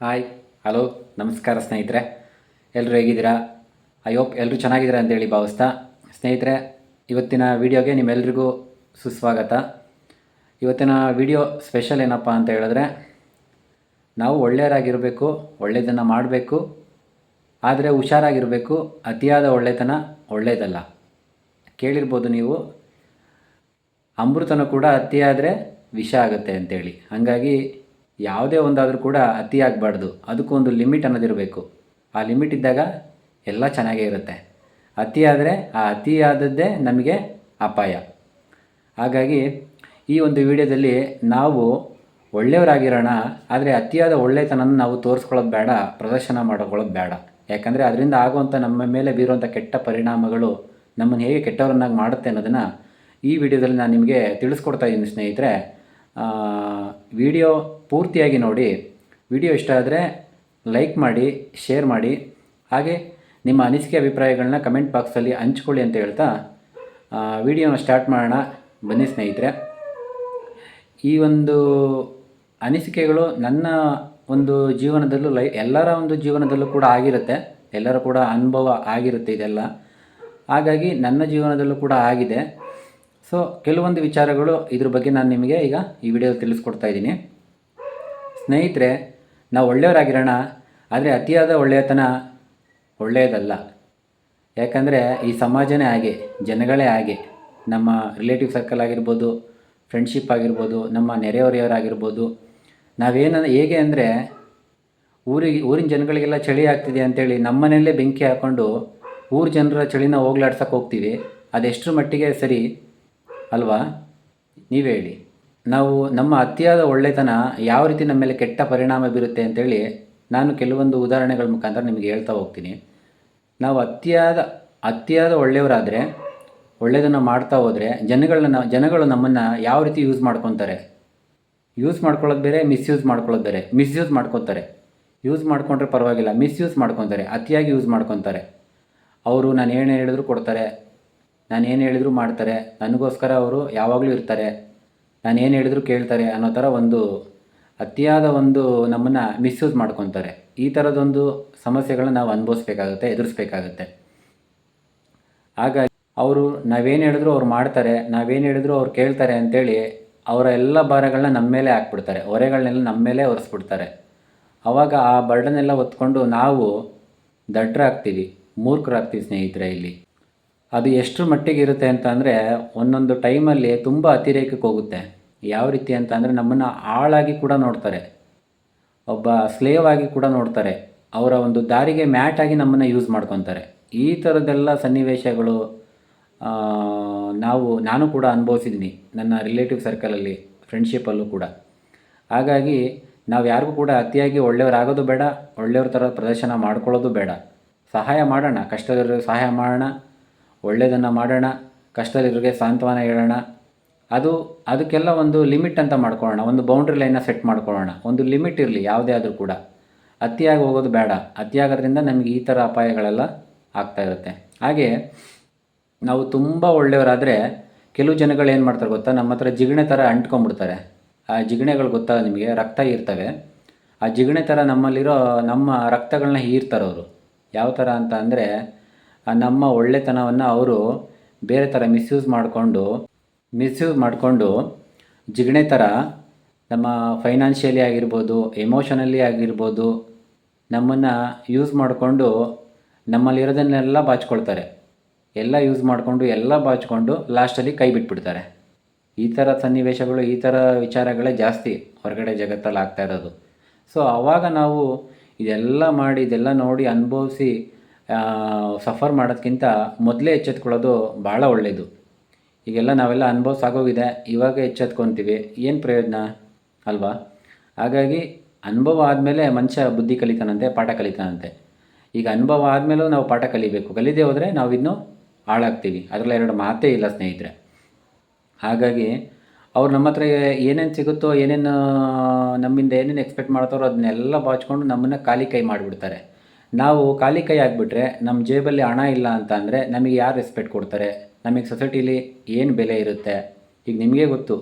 Hi hello ನಮಸ್ಕಾರ ಸ್ನೇಹಿತರೆ. ಎಲ್ಲರೂ ಹೇಗಿದ್ದೀರಾ? ಐ ಹೋಪ್ ಎಲ್ಲರೂ ಚೆನ್ನಾಗಿದ್ದೀರಾ ಅಂತೇಳಿ ಭಾವಿಸ್ತಾ. ಸ್ನೇಹಿತರೆ, ಇವತ್ತಿನ ವಿಡಿಯೋಗೆ ನಿಮ್ಮೆಲ್ರಿಗೂ ಸುಸ್ವಾಗತ. ಇವತ್ತಿನ ವಿಡಿಯೋ ಸ್ಪೆಷಲ್ ಏನಪ್ಪ ಅಂತ ಹೇಳಿದ್ರೆ, ನಾವು ಒಳ್ಳೆಯರಾಗಿರಬೇಕು ಒಳ್ಳೆಯದನ್ನು ಮಾಡಬೇಕು, ಆದರೆ ಹುಷಾರಾಗಿರಬೇಕು, ಅತಿಯಾದ ಒಳ್ಳೆತನ ಒಳ್ಳೆಯದಲ್ಲ ಕೇಳಿರ್ಬೋದು ನೀವು, ಅಮೃತನೂ ಕೂಡ ಅತಿಯಾದರೆ ವಿಷ ಆಗುತ್ತೆ ಅಂತೇಳಿ. ಹಾಗಾಗಿ ಯಾವುದೇ ಒಂದಾದರೂ ಕೂಡ ಅತಿ ಆಗಬಾರ್ದು ಅದಕ್ಕೊಂದು ಲಿಮಿಟ್ ಅನ್ನೋದಿರಬೇಕು. ಆ ಲಿಮಿಟ್ ಇದ್ದಾಗ ಎಲ್ಲ ಚೆನ್ನಾಗೇ ಇರುತ್ತೆ. ಅತಿ ಆದರೆ ಆ ಅತಿಯಾದದ್ದೇ ನಮಗೆ ಅಪಾಯ. ಹಾಗಾಗಿ ಈ ಒಂದು ವಿಡಿಯೋದಲ್ಲಿ ನಾವು ಒಳ್ಳೆಯವರಾಗಿರೋಣ, ಆದರೆ ಅತಿಯಾದ ಒಳ್ಳೆತನನ ನಾವು ತೋರಿಸ್ಕೊಳ್ಳೋದು ಬೇಡ, ಪ್ರದರ್ಶನ ಮಾಡ್ಕೊಳ್ಳೋದು ಬೇಡ. ಯಾಕಂದರೆ ಅದರಿಂದ ಆಗುವಂಥ ನಮ್ಮ ಮೇಲೆ ಬೀರುವಂಥ ಕೆಟ್ಟ ಪರಿಣಾಮಗಳು ನಮ್ಮನ್ನು ಹೇಗೆ ಕೆಟ್ಟವರನ್ನಾಗಿ ಮಾಡುತ್ತೆ ಅನ್ನೋದನ್ನು ಈ ವಿಡಿಯೋದಲ್ಲಿ ನಾನು ನಿಮಗೆ ತಿಳಿಸ್ಕೊಡ್ತಾ ಇದ್ದೀನಿ ಸ್ನೇಹಿತರೆ. ವಿಡಿಯೋ ಪೂರ್ತಿಯಾಗಿ ನೋಡಿ, ವಿಡಿಯೋ ಇಷ್ಟ ಆದರೆ ಲೈಕ್ ಮಾಡಿ, ಶೇರ್ ಮಾಡಿ. ಹಾಗೆ ನಿಮ್ಮ ಅನಿಸಿಕೆ ಅಭಿಪ್ರಾಯಗಳನ್ನ ಕಮೆಂಟ್ ಬಾಕ್ಸಲ್ಲಿ ಹಂಚ್ಕೊಳ್ಳಿ ಅಂತ ಹೇಳ್ತಾ ವಿಡಿಯೋನ ಸ್ಟಾರ್ಟ್ ಮಾಡೋಣ. ಬನ್ನಿ ಸ್ನೇಹಿತರೆ. ಈ ಒಂದು ಅನಿಸಿಕೆಗಳು ನನ್ನ ಒಂದು ಜೀವನದಲ್ಲೂ ಲೈ, ಎಲ್ಲರ ಒಂದು ಜೀವನದಲ್ಲೂ ಕೂಡ ಆಗಿರುತ್ತೆ. ಎಲ್ಲರ ಕೂಡ ಅನುಭವ ಆಗಿರುತ್ತೆ ಇದೆಲ್ಲ. ಹಾಗಾಗಿ ನನ್ನ ಜೀವನದಲ್ಲೂ ಕೂಡ ಆಗಿದೆ. ಸೊ ಕೆಲವೊಂದು ವಿಚಾರಗಳು ಇದ್ರ ಬಗ್ಗೆ ನಾನು ನಿಮಗೆ ಈಗ ಈ ವಿಡಿಯೋ ತಿಳಿಸ್ಕೊಡ್ತಾ ಇದ್ದೀನಿ. ಸ್ನೇಹಿತರೆ, ನಾವು ಒಳ್ಳೆಯವರಾಗಿರೋಣ, ಆದರೆ ಅತಿಯಾದ ಒಳ್ಳೆಯತನ ಒಳ್ಳೆಯದಲ್ಲ. ಯಾಕಂದರೆ ಈ ಸಮಾಜನೇ ಹಾಗೆ, ಜನಗಳೇ ಹಾಗೆ. ನಮ್ಮ ರಿಲೇಟಿವ್ ಸರ್ಕಲ್ ಆಗಿರ್ಬೋದು ಫ್ರೆಂಡ್ಶಿಪ್ ಆಗಿರ್ಬೋದು, ನಮ್ಮ ನೆರೆಹೊರೆಯವರಾಗಿರ್ಬೋದು. ನಾವೇನ, ಹೇಗೆ ಅಂದರೆ ಊರಿಗೆ ಊರಿನ ಜನಗಳಿಗೆಲ್ಲ ಚಳಿ ಆಗ್ತಿದೆ ಅಂತೇಳಿ ನಮ್ಮನೆಯಲ್ಲೇ ಬೆಂಕಿ ಹಾಕ್ಕೊಂಡು ಊರ ಜನರ ಚಳಿನ ಹೋಗ್ಲಾಡ್ಸಕ್ಕೆ ಹೋಗ್ತೀವಿ. ಅದೆಷ್ಟರ ಮಟ್ಟಿಗೆ ಸರಿ ಅಲ್ವಾ? ನೀವೇ ಹೇಳಿ. ನಾವು ನಮ್ಮ ಅತಿಯಾದ ಒಳ್ಳೆತನ ಯಾವ ರೀತಿ ನಮ್ಮ ಮೇಲೆ ಕೆಟ್ಟ ಪರಿಣಾಮ ಬೀರುತ್ತೆ ಅಂತೇಳಿ ನಾನು ಕೆಲವೊಂದು ಉದಾಹರಣೆಗಳ ಮುಖಾಂತರ ನಿಮಗೆ ಹೇಳ್ತಾ ಹೋಗ್ತೀನಿ. ನಾವು ಅತಿಯಾದ ಅತಿಯಾದ ಒಳ್ಳೆಯವರಾದರೆ ಒಳ್ಳೆಯದನ್ನು ಮಾಡ್ತಾ ಹೋದರೆ ಜನಗಳನ್ನ ಜನಗಳು ನಮ್ಮನ್ನು ಯಾವ ರೀತಿ ಯೂಸ್ ಮಾಡ್ಕೊತಾರೆ? ಯೂಸ್ ಮಾಡ್ಕೊಳ್ಳೋದು ಬೇರೆ ಮಿಸ್ಯೂಸ್ ಮಾಡ್ಕೊಳ್ಳೋದು ಬೇರೆ. ಮಿಸ್ಯೂಸ್ ಮಾಡ್ಕೊತಾರೆ. ಯೂಸ್ ಮಾಡ್ಕೊಂಡ್ರೆ ಪರವಾಗಿಲ್ಲ ಮಿಸ್ಯೂಸ್ ಮಾಡ್ಕೊತಾರೆ, ಅತಿಯಾಗಿ ಯೂಸ್ ಮಾಡ್ಕೊತಾರೆ. ಅವರು ನಾನು ಏನು ಹೇಳಿದ್ರು ಕೊಡ್ತಾರೆ ನಾನು ಏನು ಹೇಳಿದ್ರು ಮಾಡ್ತಾರೆ, ನನಗೋಸ್ಕರ ಅವರು ಯಾವಾಗಲೂ ಇರ್ತಾರೆ. ನಾನು ಏನು ಹೇಳಿದ್ರು ಕೇಳ್ತಾರೆ ಅನ್ನೋ ಥರ ಒಂದು ಅತಿಯಾದ ಒಂದು ನಮ್ಮನ್ನು ಮಿಸ್ಯೂಸ್ ಮಾಡ್ಕೊತಾರೆ. ಈ ಥರದೊಂದು ಸಮಸ್ಯೆಗಳನ್ನ ನಾವು ಅನುಭವಿಸ್ಬೇಕಾಗುತ್ತೆ, ಎದುರಿಸ್ಬೇಕಾಗುತ್ತೆ. ಹಾಗಾಗಿ ಅವರು ನಾವೇನು ಹೇಳಿದ್ರು ಅವ್ರು ಮಾಡ್ತಾರೆ, ನಾವೇನು ಹೇಳಿದ್ರು ಅವ್ರು ಕೇಳ್ತಾರೆ ಅಂತೇಳಿ ಅವರ ಎಲ್ಲ ಭಾರಗಳನ್ನ ನಮ್ಮ ಮೇಲೆ ಹಾಕ್ಬಿಡ್ತಾರೆ. ಹೊರೆಗಳನ್ನೆಲ್ಲ ನಮ್ಮ ಮೇಲೆ ಒರೆಸ್ಬಿಡ್ತಾರೆ. ಆವಾಗ ಆ ಬರ್ಡನ್ನೆಲ್ಲ ಹೊತ್ಕೊಂಡು ನಾವು ದಡ್ಡರಾಗ್ತೀವಿ ಮೂರ್ಖರಾಗ್ತೀವಿ ಸ್ನೇಹಿತರೆ ಇಲ್ಲಿ. ಅದು ಎಷ್ಟರ ಮಟ್ಟಿಗೆ ಇರುತ್ತೆ ಅಂತ ಅಂದರೆ ಒಂದೊಂದು ಟೈಮಲ್ಲಿ ತುಂಬ ಅತಿರೇಕಕ್ಕೆ ಹೋಗುತ್ತೆ. ಯಾವ ರೀತಿ ಅಂತ ಅಂದರೆ ನಮ್ಮನ್ನು ಆಳಾಗಿ ಕೂಡ ನೋಡ್ತಾರೆ. ಒಬ್ಬ ಸ್ಲೇವ್ ಆಗಿ ಕೂಡ ನೋಡ್ತಾರೆ. ಅವರ ಒಂದು ದಾರಿಗೆ ಮ್ಯಾಟ್ ಆಗಿ ನಮ್ಮನ್ನು ಯೂಸ್ ಮಾಡ್ಕೊತಾರೆ. ಈ ಥರದ್ದೆಲ್ಲ ಸನ್ನಿವೇಶಗಳು ನಾವು, ನಾನು ಕೂಡ ಅನುಭವಿಸಿದ್ದೀನಿ ನನ್ನ ರಿಲೇಟಿವ್ ಸರ್ಕಲಲ್ಲಿ ಫ್ರೆಂಡ್ಶಿಪ್ಪಲ್ಲೂ ಕೂಡ. ಹಾಗಾಗಿ ನಾವು ಯಾರಿಗೂ ಕೂಡ ಅತಿಯಾಗಿ ಒಳ್ಳೆಯವರಾಗೋದು ಬೇಡ, ಒಳ್ಳೆಯವ್ರ ಥರ ಪ್ರದರ್ಶನ ಮಾಡ್ಕೊಳ್ಳೋದು ಬೇಡ. ಸಹಾಯ ಮಾಡೋಣ, ಕಷ್ಟದವ್ರಿಗೆ ಸಹಾಯ ಮಾಡೋಣ. ಒಳ್ಳೆಯದನ್ನು ಮಾಡೋಣ ಕಷ್ಟದಲ್ಲಿರೋರಿಗೆ ಸಾಂತ್ವನ ಹೇಳೋಣ. ಅದು, ಅದಕ್ಕೆಲ್ಲ ಒಂದು ಲಿಮಿಟ್ ಅಂತ ಮಾಡ್ಕೊಳ್ಳೋಣ, ಒಂದು ಬೌಂಡ್ರಿ ಲೈನ್ನ ಸೆಟ್ ಮಾಡ್ಕೊಳ್ಳೋಣ. ಒಂದು ಲಿಮಿಟ್ ಇರಲಿ, ಯಾವುದೇ ಆದರೂ ಕೂಡ. ಅತಿಯಾಗಿ ಹೋಗೋದು ಬೇಡ. ಅತಿಯಾಗೋದ್ರಿಂದ ನಮಗೆ ಈ ಥರ ಅಪಾಯಗಳೆಲ್ಲ ಆಗ್ತಾ ಇರುತ್ತೆ. ಹಾಗೆ, ನಾವು ತುಂಬ ಒಳ್ಳೆಯವರಾದರೆ ಕೆಲವು ಜನಗಳು ಏನು ಮಾಡ್ತಾರೆ ಗೊತ್ತಾ? ನಮ್ಮ ಹತ್ರ ಜಿಗಣೆ ಥರ ಅಂಟ್ಕೊಂಡ್ಬಿಡ್ತಾರೆ. ಆ ಜಿಗಣೆಗಳು ಗೊತ್ತಾ ನಿಮಗೆ? ರಕ್ತ ಇರ್ತವೆ ಆ ಜಿಗಣೆ ಥರ ನಮ್ಮಲ್ಲಿರೋ, ನಮ್ಮ ರಕ್ತಗಳನ್ನ ಹೀರ್ತಾರೆ ಯಾವ ಥರ ಅಂತ ಅಂದರೆ ನಮ್ಮ ಒಳ್ಳೆತನವನ್ನು ಅವರು ಬೇರೆ ಥರ ಮಿಸ್ಯೂಸ್ ಮಾಡಿಕೊಂಡು ಮಿಸ್ಯೂಸ್ ಮಾಡಿಕೊಂಡು ಜಿಗಣೆ ಥರ ನಮ್ಮ ಫೈನಾನ್ಷಿಯಲಿ ಆಗಿರ್ಬೋದು, ಎಮೋಷನಲಿ ಆಗಿರ್ಬೋದು ನಮ್ಮನ್ನು ಯೂಸ್ ಮಾಡಿಕೊಂಡು ನಮ್ಮಲ್ಲಿರೋದನ್ನೆಲ್ಲ ಬಾಚ್ಕೊಳ್ತಾರೆ. ಎಲ್ಲ ಯೂಸ್ ಮಾಡಿಕೊಂಡು, ಎಲ್ಲ ಬಾಚಿಕೊಂಡು ಲಾಸ್ಟಲ್ಲಿ ಕೈ ಬಿಟ್ಬಿಡ್ತಾರೆ. ಈ ಥರ ಸನ್ನಿವೇಶಗಳು, ಈ ಥರ ವಿಚಾರಗಳೇ ಜಾಸ್ತಿ ಹೊರಗಡೆ ಜಗತ್ತಲ್ಲಿ ಆಗ್ತಾ ಇರೋದು. ಸೊ ಆವಾಗ ನಾವು ಇದೆಲ್ಲ ಮಾಡಿ, ಇದೆಲ್ಲ ನೋಡಿ ಅನುಭವಿಸಿ ಸಫರ್ ಮಾಡೋದಕ್ಕಿಂತ ಮೊದಲೇ ಎಚ್ಚೆತ್ಕೊಳ್ಳೋದು ಭಾಳ ಒಳ್ಳೆಯದು ಈಗೆಲ್ಲ ನಾವೆಲ್ಲ ಅನುಭವಿಸಾಗೋಗಿದೆ, ಇವಾಗ ಎಚ್ಚೆತ್ಕೊತೀವಿ, ಏನು ಪ್ರಯೋಜನ? ಅಲ್ವಾ? ಹಾಗಾಗಿ ಅನುಭವ ಆದಮೇಲೆ ಮನುಷ್ಯ ಬುದ್ಧಿ ಕಲಿತಾನಂತೆ, ಪಾಠ ಕಲಿತಾನಂತೆ. ಈಗ ಅನುಭವ ಆದಮೇಲೂ ನಾವು ಪಾಠ ಕಲಿಬೇಕು. ಕಲಿದೆ ಹೋದರೆ ನಾವು ಇನ್ನೂ ಹಾಳಾಗ್ತೀವಿ. ಅದರಲ್ಲಿ ಎರಡು ಮಾತೇ ಇಲ್ಲ ಸ್ನೇಹಿತರೆ. ಹಾಗಾಗಿ ಅವ್ರು ನಮ್ಮ ಹತ್ರ ಏನೇನು ಸಿಗುತ್ತೋ, ಏನೇನು ನಮ್ಮಿಂದ ಏನೇನು ಎಕ್ಸ್ಪೆಕ್ಟ್ ಮಾಡ್ತಾರೋ ಅದನ್ನೆಲ್ಲ ಬಾಚ್ಕೊಂಡು ನಮ್ಮನ್ನು ಖಾಲಿ ಕೈ ಮಾಡಿಬಿಡ್ತಾರೆ. ನಾವು ಖಾಲಿ ಕೈ ಆಗಿಬಿಟ್ರೆ ನಮ್ಮ ಜೇಬಲ್ಲಿ ಹಣ ಇಲ್ಲ ಅಂತ ಅಂದರೆ ನಮಗೆ ಯಾರು ರೆಸ್ಪೆಕ್ಟ್ ಕೊಡ್ತಾರೆ? ನಮಗೆ ಸೊಸೈಟಿಲಿ ಏನು ಬೆಲೆ ಇರುತ್ತೆ? ಈಗ ನಿಮಗೆ ಗೊತ್ತು.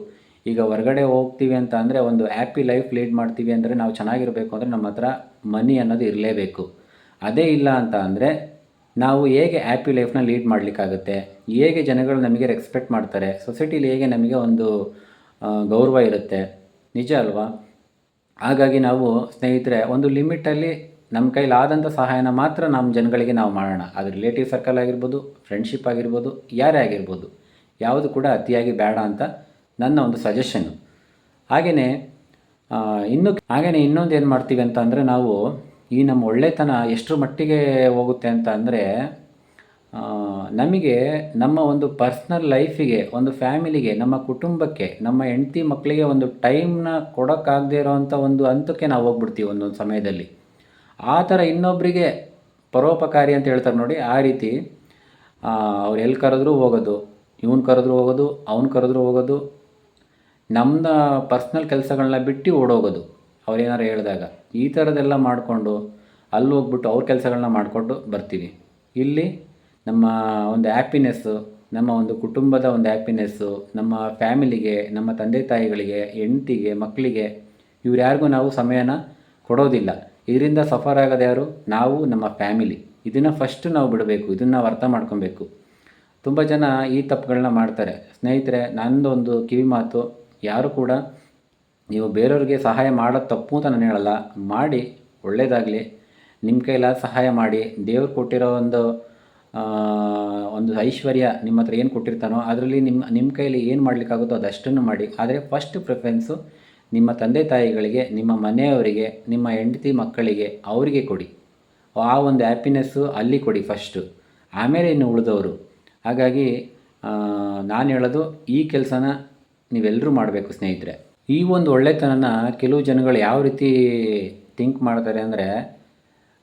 ಈಗ ಹೊರಗಡೆ ಹೋಗ್ತೀವಿ ಅಂತ ಅಂದರೆ ಒಂದು ಹ್ಯಾಪಿ ಲೈಫ್ ಲೀಡ್ ಮಾಡ್ತೀವಿ ಅಂದರೆ ನಾವು ಚೆನ್ನಾಗಿರಬೇಕು ಅಂದರೆ ನಮ್ಮ ಹತ್ರ ಮನಿ ಅನ್ನೋದು ಇರಲೇಬೇಕು. ಅದೇ ಇಲ್ಲ ಅಂತ ಅಂದರೆ ನಾವು ಹೇಗೆ ಹ್ಯಾಪಿ ಲೈಫ್ನ ಲೀಡ್ ಮಾಡಲಿಕ್ಕಾಗುತ್ತೆ? ಹೇಗೆ ಜನಗಳು ನಮಗೆ ರೆಸ್ಪೆಕ್ಟ್ ಮಾಡ್ತಾರೆ? ಸೊಸೈಟಿಲಿ ಹೇಗೆ ನಮಗೆ ಒಂದು ಗೌರವ ಇರುತ್ತೆ? ನಿಜ ಅಲ್ವಾ? ಹಾಗಾಗಿ ನಾವು ಸ್ನೇಹಿತರೆ, ಒಂದು ಲಿಮಿಟಲ್ಲಿ ನಮ್ಮ ಕೈಲಾದಂಥ ಸಹಾಯನ ಮಾತ್ರ ನಮ್ಮ ಜನಗಳಿಗೆ ನಾವು ಮಾಡೋಣ. ಅದು ರಿಲೇಟಿವ್ ಸರ್ಕಲ್ ಆಗಿರ್ಬೋದು ಫ್ರೆಂಡ್ಶಿಪ್ ಆಗಿರ್ಬೋದು, ಯಾರೇ ಆಗಿರ್ಬೋದು. ಯಾವುದು ಕೂಡ ಅತಿಯಾಗಿ ಬೇಡ ಅಂತ ನನ್ನ ಒಂದು ಸಜೆಷನ್ನು ಹಾಗೆಯೇ ಇನ್ನು ಹಾಗೆಯೇ ಇನ್ನೊಂದು ಏನು ಮಾಡ್ತೀವಿ ಅಂತ ಅಂದರೆ ನಾವು ಈ ನಮ್ಮ ಒಳ್ಳೆತನ ಎಷ್ಟರ ಮಟ್ಟಿಗೆ ಹೋಗುತ್ತೆ ಅಂತ ಅಂದರೆ ನಮಗೆ ನಮ್ಮ ಒಂದು ಪರ್ಸ್ನಲ್ ಲೈಫಿಗೆ ಒಂದು ಫ್ಯಾಮಿಲಿಗೆ ನಮ್ಮ ಕುಟುಂಬಕ್ಕೆ, ನಮ್ಮ ಹೆಂಡತಿ ಮಕ್ಕಳಿಗೆ ಒಂದು ಟೈಮ್ನ ಕೊಡೋಕ್ಕಾಗದೇ ಇರೋವಂಥ ಒಂದು ಹಂತಕ್ಕೆ ನಾವು ಹೋಗ್ಬಿಡ್ತೀವಿ ಒಂದೊಂದು ಸಮಯದಲ್ಲಿ. ಆ ಥರ ಇನ್ನೊಬ್ಬರಿಗೆ ಪರೋಪಕಾರಿ ಅಂತ ಹೇಳ್ತಾರೆ ನೋಡಿ, ಆ ರೀತಿ ಅವ್ರು ಎಲ್ಲಿ ಕರೆದ್ರೂ ಹೋಗೋದು, ಇವನು ಕರೆದ್ರೂ ಹೋಗೋದು, ಅವ್ನು ಕರೆದ್ರೂ ಹೋಗೋದು ನಮ್ಮ ಪರ್ಸ್ನಲ್ ಕೆಲಸಗಳನ್ನ ಬಿಟ್ಟು ಓಡೋಗೋದು ಅವ್ರೇನಾರು ಹೇಳಿದಾಗ. ಈ ಥರದ್ದೆಲ್ಲ ಮಾಡಿಕೊಂಡು ಅಲ್ಲಿ ಹೋಗ್ಬಿಟ್ಟು ಅವ್ರ ಕೆಲಸಗಳನ್ನ ಮಾಡಿಕೊಂಡು ಬರ್ತೀವಿ. ಇಲ್ಲಿ ನಮ್ಮ ಒಂದು ಹ್ಯಾಪಿನೆಸ್ಸು ನಮ್ಮ ಒಂದು ಕುಟುಂಬದ ಒಂದು ಹ್ಯಾಪಿನೆಸ್ಸು ನಮ್ಮ ಫ್ಯಾಮಿಲಿಗೆ ನಮ್ಮ ತಂದೆ ತಾಯಿಗಳಿಗೆ, ಹೆಂಡ್ತಿಗೆ ಮಕ್ಕಳಿಗೆ ಇವ್ರು ಯಾರಿಗೂ ನಾವು ಸಮಯನ ಕೊಡೋದಿಲ್ಲ. ಇದರಿಂದ ಸಫರ್ ಆಗೋದು ಯಾರು? ನಾವು, ನಮ್ಮ ಫ್ಯಾಮಿಲಿ. ಇದನ್ನು ಫಸ್ಟ್ ನಾವು ಬಿಡಬೇಕು. ಇದನ್ನು ನಾವು ಅರ್ಥ ಮಾಡ್ಕೊಬೇಕು. ತುಂಬ ಜನ ಈ ತಪ್ಪುಗಳನ್ನ ಮಾಡ್ತಾರೆ. ಸ್ನೇಹಿತರೆ, ನಂದೊಂದು ಕಿವಿ ಮಾತು. ಯಾರು ಕೂಡ ನೀವು ಬೇರೆಯವ್ರಿಗೆ ಸಹಾಯ ಮಾಡೋದು ತಪ್ಪು ಅಂತ ನಾನು ಹೇಳಲ್ಲ. ಮಾಡಿ ಒಳ್ಳೆಯದಾಗಲಿ ನಿಮ್ಮ ಕೈಲ ಸಹಾಯ ಮಾಡಿ. ದೇವ್ರು ಕೊಟ್ಟಿರೋ ಒಂದು ಒಂದು ಐಶ್ವರ್ಯ ನಿಮ್ಮ ಹತ್ರ ಏನು ಕೊಟ್ಟಿರ್ತಾನೋ, ಅದರಲ್ಲಿ ನಿಮ್ಮ ನಿಮ್ಮ ಕೈಲಿ ಏನು ಮಾಡಲಿಕ್ಕಾಗುತ್ತೋ ಅದಷ್ಟನ್ನು ಮಾಡಿ. ಆದರೆ ಫಸ್ಟ್ ಪ್ರಿಫರೆನ್ಸು ನಿಮ್ಮ ತಂದೆ ತಾಯಿಗಳಿಗೆ, ನಿಮ್ಮ ಮನೆಯವರಿಗೆ, ನಿಮ್ಮ ಹೆಂಡತಿ ಮಕ್ಕಳಿಗೆ ಅವರಿಗೆ ಕೊಡಿ. ಆ ಒಂದು ಹ್ಯಾಪಿನೆಸ್ಸು ಅಲ್ಲಿ ಕೊಡಿ ಫಸ್ಟು ಆಮೇಲೆ ಇನ್ನು ಉಳಿದವರು. ಹಾಗಾಗಿ ನಾನು ಹೇಳೋದು ಈ ಕೆಲಸನ ನೀವೆಲ್ಲರೂ ಮಾಡಬೇಕು ಸ್ನೇಹಿತರೆ. ಈ ಒಂದು ಒಳ್ಳೆತನನ ಕೆಲವು ಜನಗಳು ಯಾವ ರೀತಿ ಥಿಂಕ್ ಮಾಡ್ತಾರೆ ಅಂದರೆ,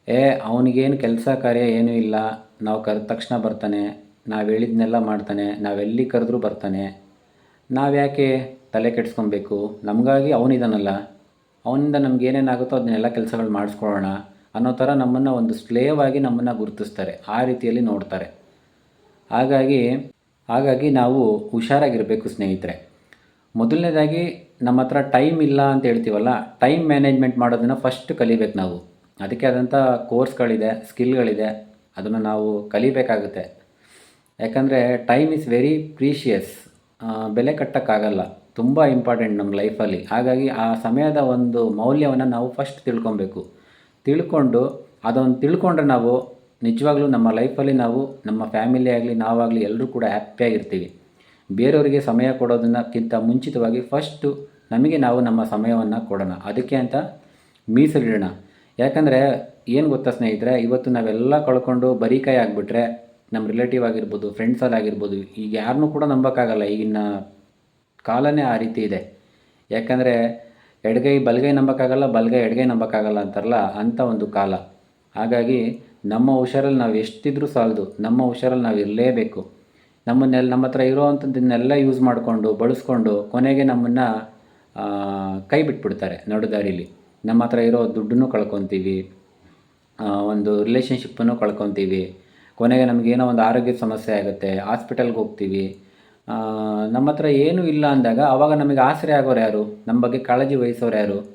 ಏ, ಅವನಿಗೇನು ಕೆಲಸ ಕಾರ್ಯ ಏನೂ ಇಲ್ಲ. ನಾವು ಕರೆದ ತಕ್ಷಣ ಬರ್ತಾನೆ. ನಾವು ಹೇಳಿದ್ನೆಲ್ಲ ಮಾಡ್ತಾನೆ. ನಾವೆಲ್ಲಿ ಕರೆದ್ರೂ ಬರ್ತಾನೆ. ನಾವು ಯಾಕೆ ತಲೆ ಕೆಡಿಸ್ಕೊಬೇಕು. ನಮಗಾಗಿ ಅವನಿದಾನಲ್ಲ ಅವನಿಂದ ನಮ್ಗೆ ಏನೇನಾಗುತ್ತೋ ಅದನ್ನೆಲ್ಲ ಕೆಲಸಗಳು ಮಾಡಿಸ್ಕೊಳ್ಳೋಣ ಅನ್ನೋ ಥರ ನಮ್ಮನ್ನು ಒಂದು ಸ್ಲೇವ್ ಆಗಿ ನಮ್ಮನ್ನು ಗುರುತಿಸ್ತಾರೆ. ಆ ರೀತಿಯಲ್ಲಿ ನೋಡ್ತಾರೆ. ಹಾಗಾಗಿ ಹಾಗಾಗಿ ನಾವು ಹುಷಾರಾಗಿರಬೇಕು ಸ್ನೇಹಿತರೆ. ಮೊದಲನೇದಾಗಿ ನಮ್ಮ ಹತ್ರ ಟೈಮ್ ಇಲ್ಲ ಅಂತ ಹೇಳ್ತೀವಲ್ಲ, ಟೈಮ್ ಮ್ಯಾನೇಜ್ಮೆಂಟ್ ಮಾಡೋದನ್ನು ಫಸ್ಟ್ ಕಲಿಬೇಕು ನಾವು. ಅದಕ್ಕೆ ಆದಂಥ ಕೋರ್ಸ್ಗಳಿದೆ, ಸ್ಕಿಲ್ಗಳಿದೆ, ಅದನ್ನು ನಾವು ಕಲಿಬೇಕಾಗುತ್ತೆ. ಯಾಕಂದರೆ ಟೈಮ್ ಇಸ್ ವೆರಿ ಪ್ರೀಷಿಯಸ್ ಬೆಲೆ ಕಟ್ಟೋಕ್ಕಾಗಲ್ಲ. ತುಂಬ ಇಂಪಾರ್ಟೆಂಟ್ ನಮ್ಮ ಲೈಫಲ್ಲಿ ಹಾಗಾಗಿ ಆ ಸಮಯದ ಒಂದು ಮೌಲ್ಯವನ್ನು ನಾವು ಫಸ್ಟ್ ತಿಳ್ಕೊಬೇಕು. ತಿಳ್ಕೊಂಡು ಅದೊಂದು ತಿಳ್ಕೊಂಡ್ರೆ ನಾವು ನಿಜವಾಗ್ಲೂ ನಮ್ಮ ಲೈಫಲ್ಲಿ ನಾವು, ನಮ್ಮ ಫ್ಯಾಮಿಲಿ ಆಗಲಿ, ನಾವಾಗಲಿ ಎಲ್ಲರೂ ಕೂಡ ಹ್ಯಾಪಿಯಾಗಿರ್ತೀವಿ ಬೇರೆಯವರಿಗೆ ಸಮಯ ಕೊಡೋದನ್ನಕ್ಕಿಂತ ಮುಂಚಿತವಾಗಿ ಫಸ್ಟು ನಮಗೆ ನಾವು ನಮ್ಮ ಸಮಯವನ್ನು ಕೊಡೋಣ. ಅದಕ್ಕೆ ಅಂತ ಮೀಸಲಿಡೋಣ. ಯಾಕಂದರೆ ಏನು ಗೊತ್ತಾ ಸ್ನೇಹಿತರೆ, ಇವತ್ತು ನಾವೆಲ್ಲ ಕಳ್ಕೊಂಡು ಬರೀ ಕೈ ಆಗಿಬಿಟ್ರೆ ನಮ್ಮ ರಿಲೇಟಿವ್ ಆಗಿರ್ಬೋದು ಫ್ರೆಂಡ್ಸಲ್ಲಿ ಆಗಿರ್ಬೋದು, ಈಗ ಯಾರನ್ನೂ ಕೂಡ ನಂಬೋಕ್ಕಾಗಲ್ಲ ಈಗಿನ ಕಾಲನೇ ಆ ರೀತಿ ಇದೆ. ಯಾಕಂದರೆ ಎಡಗೈ ಬಲಗೈ ನಂಬೋಕ್ಕಾಗಲ್ಲ, ಬಲಗೈ ಎಡಗೈ ನಂಬೋಕ್ಕಾಗಲ್ಲ ಅಂತಾರಲ್ಲ ಅಂಥ ಒಂದು ಕಾಲ. ಹಾಗಾಗಿ ನಮ್ಮ ಹುಷಾರಲ್ಲಿ ನಾವು ಎಷ್ಟಿದ್ರೂ ಸಾಲದು, ನಮ್ಮ ಹುಷಾರಲ್ಲಿ ನಾವು ಇರಲೇಬೇಕು. ನಮ್ಮನ್ನೆಲ್ಲ ನಮ್ಮ ಹತ್ರ ಇರೋವಂಥದ್ದನ್ನೆಲ್ಲ ಯೂಸ್ ಮಾಡಿಕೊಂಡು, ಬಳಸ್ಕೊಂಡು ಕೊನೆಗೆ ನಮ್ಮನ್ನು ಕೈ ಬಿಟ್ಬಿಡ್ತಾರೆ ನಡುದಾರಿಲಿ. ನಮ್ಮ ಹತ್ರ ಇರೋ ದುಡ್ಡನ್ನು ಕಳ್ಕೊತೀವಿ ಒಂದು ರಿಲೇಷನ್ಶಿಪ್ಪನ್ನು ಕಳ್ಕೊತೀವಿ. ಕೊನೆಗೆ ನಮಗೇನೋ ಒಂದು ಆರೋಗ್ಯದ ಸಮಸ್ಯೆ ಆಗುತ್ತೆ ಹಾಸ್ಪಿಟಲ್ಗೆ ಹೋಗ್ತೀವಿ. ನಮ್ಮ ಹತ್ರ ಏನೂ ಇಲ್ಲ ಅಂದಾಗ ಅವಾಗ ನಮಗೆ ಆಸರೆ ಆಗೋರು ಯಾರು? ನಮ್ಮ ಬಗ್ಗೆ ಕಾಳಜಿ ವಹಿಸೋರು ಯಾರು?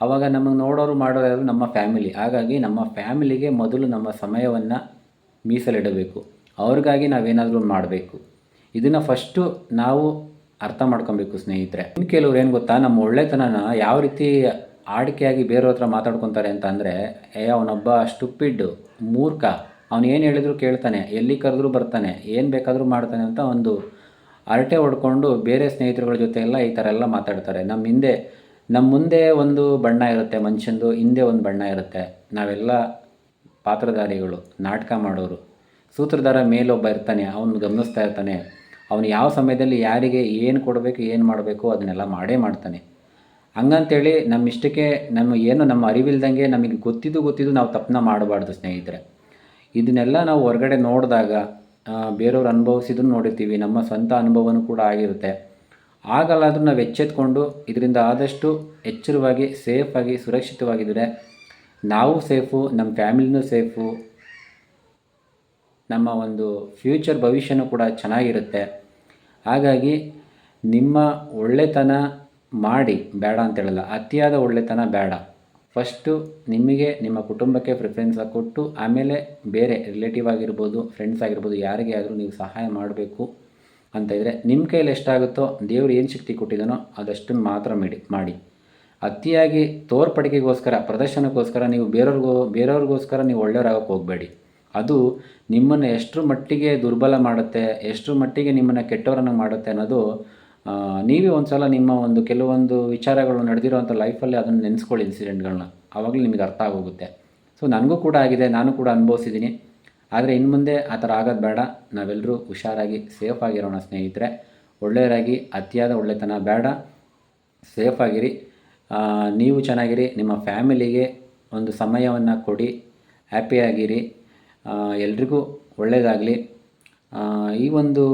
ಆವಾಗ ನಮಗೆ ನೋಡೋರು ಮಾಡೋರು ಯಾರು? ನಮ್ಮ ಫ್ಯಾಮಿಲಿ. ಹಾಗಾಗಿ ನಮ್ಮ ಫ್ಯಾಮಿಲಿಗೆ ಮೊದಲು ನಮ್ಮ ಸಮಯವನ್ನು ಮೀಸಲಿಡಬೇಕು. ಅವ್ರಿಗಾಗಿ ನಾವೇನಾದರೂ ಮಾಡಬೇಕು. ಇದನ್ನು ಫಸ್ಟು ನಾವು ಅರ್ಥ ಮಾಡ್ಕೊಬೇಕು ಸ್ನೇಹಿತರೆ. ಇನ್ನು ಕೆಲವ್ರು ಏನು ಗೊತ್ತಾ? ನಮ್ಮ ಒಳ್ಳೆತನನ ಯಾವ ರೀತಿ ಆಡಿಕೆಯಾಗಿ ಬೇರೆಯವ್ರ ಹತ್ರ ಮಾತಾಡ್ಕೊತಾರೆ ಅಂತ ಅಂದರೆ, ಏ, ಅವನೊಬ್ಬ ಸ್ಟುಪಿಡ್ಡು ಮೂರ್ಖ. ಅವನು ಏನು ಹೇಳಿದ್ರು ಕೇಳ್ತಾನೆ. ಎಲ್ಲಿ ಕರೆದ್ರೂ ಬರ್ತಾನೆ. ಏನು ಬೇಕಾದರೂ ಮಾಡ್ತಾನೆ ಅಂತ ಒಂದು ಹರಟೆ ಹೊಡ್ಕೊಂಡು ಬೇರೆ ಸ್ನೇಹಿತರುಗಳ ಜೊತೆ ಎಲ್ಲ ಈ ಥರ ಎಲ್ಲ ಮಾತಾಡ್ತಾರೆ. ನಮ್ಮ ಹಿಂದೆ ನಮ್ಮ ಮುಂದೆ ಒಂದು ಬಣ್ಣ ಇರುತ್ತೆ, ಮನುಷ್ಯಂದು ಹಿಂದೆ ಒಂದು ಬಣ್ಣ ಇರುತ್ತೆ. ನಾವೆಲ್ಲ ಪಾತ್ರಧಾರಿಗಳು, ನಾಟಕ ಮಾಡೋರು. ಸೂತ್ರಧಾರ ಮೇಲೊಬ್ಬ ಇರ್ತಾನೆ, ಅವನು ಗಮನಿಸ್ತಾ ಇರ್ತಾನೆ. ಅವನು ಯಾವ ಸಮಯದಲ್ಲಿ ಯಾರಿಗೆ ಏನು ಕೊಡಬೇಕು, ಏನು ಮಾಡಬೇಕು ಅದನ್ನೆಲ್ಲ ಮಾಡೇ ಮಾಡ್ತಾನೆ. ಹಂಗಂತೇಳಿ ನಮ್ಮ ಇಷ್ಟಕ್ಕೆ ನಮ್ಮ ಏನು ನಮ್ಮ ಅರಿವಿಲ್ದಂಗೆ ನಮಗೆ ಗೊತ್ತಿದ್ದು ಗೊತ್ತಿದ್ದು ನಾವು ತಪ್ಪನ್ನ ಮಾಡಬಾರ್ದು ಸ್ನೇಹಿತರೆ. ಇದನ್ನೆಲ್ಲ ನಾವು ಹೊರಗಡೆ ನೋಡಿದಾಗ ಬೇರೆಯವ್ರು ಅನುಭವಿಸಿದ್ರು ನೋಡಿರ್ತೀವಿ. ನಮ್ಮ ಸ್ವಂತ ಅನುಭವನೂ ಕೂಡ ಆಗಿರುತ್ತೆ. ಆಗಲ್ಲಾದರೂ ನಾವು ಎಚ್ಚೆತ್ಕೊಂಡು ಇದರಿಂದ ಆದಷ್ಟು ಎಚ್ಚರವಾಗಿ ಸೇಫಾಗಿ ಸುರಕ್ಷಿತವಾಗಿದ್ದರೆ ನಾವು ಸೇಫು ನಮ್ಮ ಫ್ಯಾಮಿಲಿನೂ ಸೇಫು ನಮ್ಮ ಒಂದು ಫ್ಯೂಚರ್ ಭವಿಷ್ಯನೂ ಕೂಡ ಚೆನ್ನಾಗಿರುತ್ತೆ. ಹಾಗಾಗಿ ನಿಮ್ಮ ಒಳ್ಳೆತನ ಮಾಡಿ, ಬೇಡ ಅಂತ ಹೇಳಲ್ಲ ಅತಿಯಾದ ಒಳ್ಳೆತನ ಬೇಡ. ಫಸ್ಟು ನಿಮಗೆ ನಿಮ್ಮ ಕುಟುಂಬಕ್ಕೆ ಪ್ರಿಫರೆನ್ಸ್ ಕೊಟ್ಟು, ಆಮೇಲೆ ಬೇರೆ ರಿಲೇಟಿವ್ ಆಗಿರ್ಬೋದು ಫ್ರೆಂಡ್ಸ್ ಆಗಿರ್ಬೋದು, ಯಾರಿಗೇ ಆದರೂ ನೀವು ಸಹಾಯ ಮಾಡಬೇಕು ಅಂತ ಇದ್ದರೆ ನಿಮ್ಮ ಕೈಯಲ್ಲಿ ಎಷ್ಟಾಗುತ್ತೋ, ದೇವರು ಏನು ಶಕ್ತಿ ಕೊಟ್ಟಿದ್ದಾನೋ ಅದಷ್ಟನ್ನು ಮಾತ್ರ ಮಾಡಿ ಮಾಡಿ. ಅತಿಯಾಗಿ ತೋರ್ಪಡಿಕೆಗೋಸ್ಕರ, ಪ್ರದರ್ಶನಕ್ಕೋಸ್ಕರ ನೀವು ಬೇರೆಯವ್ರಿಗೋ, ಬೇರೆಯವ್ರಿಗೋಸ್ಕರ ನೀವು ಒಳ್ಳೆಯವರಾಗಕ್ಕೆ ಹೋಗಬೇಡಿ. ಅದು ನಿಮ್ಮನ್ನು ಎಷ್ಟರ ಮಟ್ಟಿಗೆ ದುರ್ಬಲ ಮಾಡುತ್ತೆ, ಎಷ್ಟರ ಮಟ್ಟಿಗೆ ನಿಮ್ಮನ್ನು ಕೆಟ್ಟವರನ್ನು ಮಾಡುತ್ತೆ ಅನ್ನೋದು ನೀವೇ ಒಂದು ಸಲ ನಿಮ್ಮ ಒಂದು ಕೆಲವೊಂದು ವಿಚಾರಗಳು ನಡೆದಿರೋಂಥ ಲೈಫಲ್ಲಿ ಅದನ್ನು ನೆನೆಸ್ಕೊಳ್ಳಿ ಇನ್ಸಿಡೆಂಟ್ಗಳನ್ನ ಆವಾಗಲೂ ನಿಮಗೆ ಅರ್ಥ ಆಗೋಗುತ್ತೆ. ಸೊ ನನಗೂ ಕೂಡ ಆಗಿದೆ, ನಾನು ಕೂಡ ಅನುಭವಿಸಿದ್ದೀನಿ. ಆದರೆ ಇನ್ನು ಮುಂದೆ ಆ ಥರ ಆಗೋದು ಬೇಡ. ನಾವೆಲ್ಲರೂ ಹುಷಾರಾಗಿ ಸೇಫ್ ಆಗಿರೋಣ ಸ್ನೇಹಿತರೆ. ಒಳ್ಳೆಯರಾಗಿ, ಅತಿಯಾದ ಒಳ್ಳೆತನ ಬೇಡ. ಸೇಫ್ ಆಗಿರಿ. ನೀವು ಚೆನ್ನಾಗಿರಿ. ನಿಮ್ಮ ಫ್ಯಾಮಿಲಿಗೆ ಒಂದು ಸಮಯವನ್ನು ಕೊಡಿ. ಹ್ಯಾಪಿಯಾಗಿರಿ ಎಲ್ರಿಗೂ ಒಳ್ಳೆಯದಾಗಲಿ ಈ ಒಂದು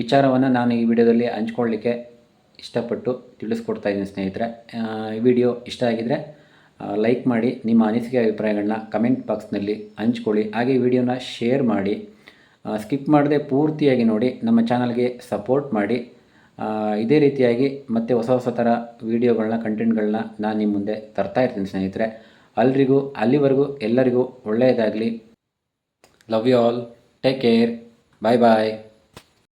ವಿಚಾರವನ್ನು ನಾನು ಈ ವಿಡಿಯೋದಲ್ಲಿ ಹಂಚ್ಕೊಳ್ಳಿಕ್ಕೆ ಇಷ್ಟಪಟ್ಟು ತಿಳಿಸ್ಕೊಡ್ತಾ ಇದ್ದೀನಿ ಸ್ನೇಹಿತರೆ. ಈ ವಿಡಿಯೋ ಇಷ್ಟ ಆಗಿದ್ದರೆ ಲೈಕ್ ಮಾಡಿ, ನಿಮ್ಮ ಅನಿಸಿಕೆ ಅಭಿಪ್ರಾಯಗಳನ್ನ ಕಮೆಂಟ್ ಬಾಕ್ಸ್ನಲ್ಲಿ ಹಂಚ್ಕೊಳ್ಳಿ. ಹಾಗೆ ವಿಡಿಯೋನ ಶೇರ್ ಮಾಡಿ ಸ್ಕಿಪ್ ಮಾಡದೆ ಪೂರ್ತಿಯಾಗಿ ನೋಡಿ, ನಮ್ಮ ಚಾನಲ್ಗೆ ಸಪೋರ್ಟ್ ಮಾಡಿ. ಇದೇ ರೀತಿಯಾಗಿ ಮತ್ತೆ ಹೊಸ ಹೊಸ ಥರ ವೀಡಿಯೋಗಳನ್ನ, ಕಂಟೆಂಟ್ಗಳನ್ನ ನಾನು ನಿಮ್ಮ ಮುಂದೆ ತರ್ತಾ ಇರ್ತೀನಿ ಸ್ನೇಹಿತರೆ. ಅಲ್ರಿಗೂ, ಅಲ್ಲಿವರೆಗೂ ಎಲ್ಲರಿಗೂ ಒಳ್ಳೆಯದಾಗಲಿ. Love you all take care bye bye